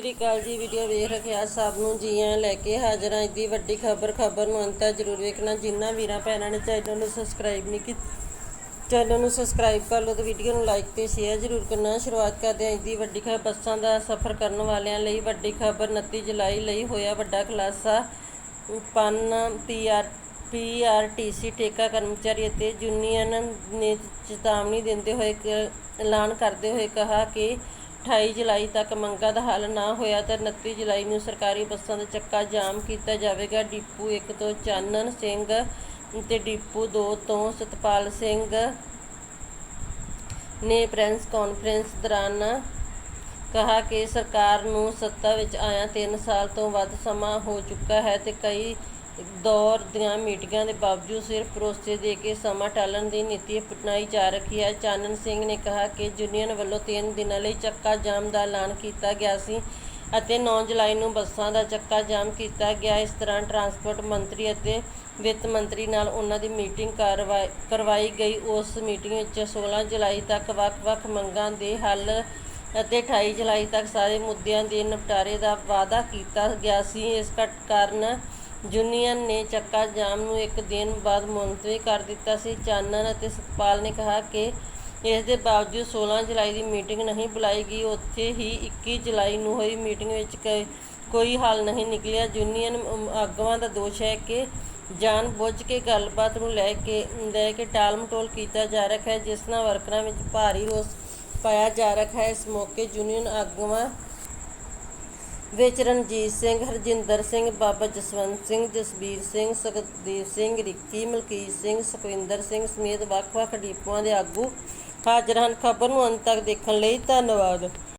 ਸ੍ਰੀ ਅਕਾਲ ਜੀ ਵੀਡੀਓ ਵੇਖ ਰੱਖਿਆ ਸਭ ਨੂੰ ਜੀ ਆਇਆਂ ਲੈ ਕੇ ਹਾਜ਼ਰ ਹਾਂ। ਦੀ ਵੱਡੀ ਖਬਰ ਖਬਰ ਨੂੰ ਅੰਤ ਤੱਕ ਜ਼ਰੂਰ ਵੇਖਣਾ। ਜਿਨ੍ਹਾਂ ਵੀਰਾਂ ਭੈਣਾਂ ਨੇ ਚੈਨਲ ਨੂੰ ਸਬਸਕ੍ਰਾਈਬ ਨਹੀਂ ਕੀਤਾ ਚੈਨਲ ਨੂੰ ਸਬਸਕ੍ਰਾਈਬ ਕਰ ਲਓ ਤੇ ਵੀਡੀਓ ਨੂੰ ਲਾਈਕ ਤੇ ਸ਼ੇਅਰ ਜ਼ਰੂਰ ਕਰਨਾ। ਸ਼ੁਰੂਆਤ ਕਰਦੇ ਹਾਂ ਅੱਜ ਦੀ ਵੱਡੀ ਖਬਰ। ਬੱਸਾਂ ਦਾ ਸਫ਼ਰ ਕਰਨ ਵਾਲਿਆਂ ਲਈ ਵੱਡੀ ਖਬਰ। 29 ਜੁਲਾਈ ਲਈ ਹੋਇਆ ਵੱਡਾ ਖੁਲਾਸਾ। ਪਨ ਪੀਆਰ ਪੀਆਰਟੀਸੀ ਠੇਕਾ, ਕਰਮਚਾਰੀ ਅਤੇ ਯੂਨੀਅਨ ਨੇ ਚੇਤਾਵਨੀ ਦਿੰਦੇ ਹੋਏ ਕ- ਐਲਾਨ ਕਰਦੇ ਹੋਏ ਕਿਹਾ ਕਿ 28 ਜੁਲਾਈ ਤੱਕ ਮੰਗਾਂ ਦਾ ਹੱਲ ਨਾ ਹੋਇਆ ਤਾਂ 29 ਜੁਲਾਈ ਨੂੰ ਸਰਕਾਰੀ ਬੱਸਾਂ ਦਾ ਚੱਕਾ ਜਾਮ ਕੀਤਾ ਜਾਵੇਗਾ। ਡਿਪੂ 1 ਤੋਂ ਚਾਨਣ ਸਿੰਘ ਤੇ ਡਿਪੂ 2 ਤੋਂ ਸਤਪਾਲ ਸਿੰਘ ਨੇ ਪ੍ਰੈਸ ਕਾਨਫਰੰਸ ਦੌਰਾਨ ਕਹਾ ਕਿ ਸਰਕਾਰ ਨੂੰ ਸੱਤਾ ਵਿੱਚ ਆਇਆ 3 ਸਾਲ ਤੋਂ ਵੱਧ ਸਮਾਂ ਹੋ ਚੁੱਕਾ ਹੈ ਤੇ ਕਈ ਦੌਰ ਦੀਆਂ ਮੀਟਿੰਗਾਂ ਦੇ ਬਾਵਜੂਦ ਸਿਰਫ ਭਰੋਸੇ ਦੇ ਕੇ ਸਮਾਂ ਟਾਲਣ ਦੀ ਨੀਤੀ ਅਪਣਾਈ ਜਾ ਰਹੀ ਹੈ। ਚਾਨਣ ਸਿੰਘ ਨੇ ਕਿਹਾ ਕਿ ਯੂਨੀਅਨ ਵੱਲੋਂ 3 ਦਿਨਾਂ ਲਈ ਚੱਕਾ ਜਾਮ ਦਾ ਐਲਾਨ ਕੀਤਾ ਗਿਆ ਸੀ ਅਤੇ 9 ਜੁਲਾਈ ਨੂੰ ਬੱਸਾਂ ਦਾ ਚੱਕਾ ਜਾਮ ਕੀਤਾ ਗਿਆ। ਇਸ ਤਰ੍ਹਾਂ ਟਰਾਂਸਪੋਰਟ ਮੰਤਰੀ ਅਤੇ ਵਿੱਤ ਮੰਤਰੀ ਨਾਲ ਉਹਨਾਂ ਦੀ ਮੀਟਿੰਗ ਕਰਵਾਈ ਕਰਵਾਈ ਗਈ। ਉਸ ਮੀਟਿੰਗ ਵਿੱਚ 16 ਜੁਲਾਈ ਤੱਕ ਵੱਖ-ਵੱਖ ਮੰਗਾਂ ਦੇ ਹੱਲ ਅਤੇ 28 ਜੁਲਾਈ ਤੱਕ ਸਾਰੇ ਮੁੱਦਿਆਂ ਦੇ ਨਿਪਟਾਰੇ ਦਾ ਵਾਅਦਾ ਕੀਤਾ ਗਿਆ ਸੀ। ਇਸ ਘਟ, ਕਾਰਨ ਯੂਨੀਅਨ ਨੇ ਚੱਕਾ ਜਾਮ ਨੂੰ ਇੱਕ ਦਿਨ ਬਾਅਦ ਮੁਲਤਵੀ ਕਰ ਦਿੱਤਾ ਸੀ। ਚਾਨਣ ਅਤੇ ਸਤਪਾਲ ਨੇ ਕਿਹਾ ਕਿ ਇਸ ਦੇ ਬਾਵਜੂਦ 16 ਜੁਲਾਈ ਦੀ ਮੀਟਿੰਗ ਨਹੀਂ ਬੁਲਾਈ ਗਈ, ਉੱਥੇ ਹੀ 21 ਜੁਲਾਈ ਨੂੰ ਹੋਈ ਮੀਟਿੰਗ ਵਿੱਚ ਕ- ਕੋਈ ਹੱਲ ਨਹੀਂ ਨਿਕਲਿਆ। ਯੂਨੀਅਨ ਆਗੂਆਂ ਦਾ ਦੋਸ਼ ਹੈ ਕਿ ਜਾਣ ਬੁੱਝ ਕੇ ਗੱਲਬਾਤ ਨੂੰ ਲੈ ਕੇ ਲੈ ਕੇ ਟਾਲ ਮਟੋਲ ਕੀਤਾ ਜਾ ਰਿਹਾ ਹੈ, ਜਿਸ ਨਾਲ ਵਰਕਰਾਂ ਵਿੱਚ ਭਾਰੀ ਰੋਸ ਪਾਇਆ ਜਾ ਰਿਹਾ ਹੈ। ਇਸ ਮੌਕੇ ਯੂਨੀਅਨ ਆਗੂਆਂ ਵਿੱਚ ਰਣਜੀਤ ਸਿੰਘ, ਹਰਜਿੰਦਰ ਸਿੰਘ, ਬਾਬਾ ਜਸਵੰਤ ਸਿੰਘ, ਜਸਬੀਰ ਸਿੰਘ ਸੁਖਦੀਪ ਸਿੰਘ, ਰਿੱਕੀ, ਮਲਕੀਤ ਸਿੰਘ, ਸੁਖਵਿੰਦਰ ਸਿੰਘ ਸਮੇਤ ਵੱਖ-ਵੱਖ ਡੀਪੂਆਂ ਦੇ ਆਗੂ ਹਾਜ਼ਰ ਹਨ। ਖਬਰ ਨੂੰ ਅੰਤ ਤੱਕ ਦੇਖਣ ਲਈ ਧੰਨਵਾਦ।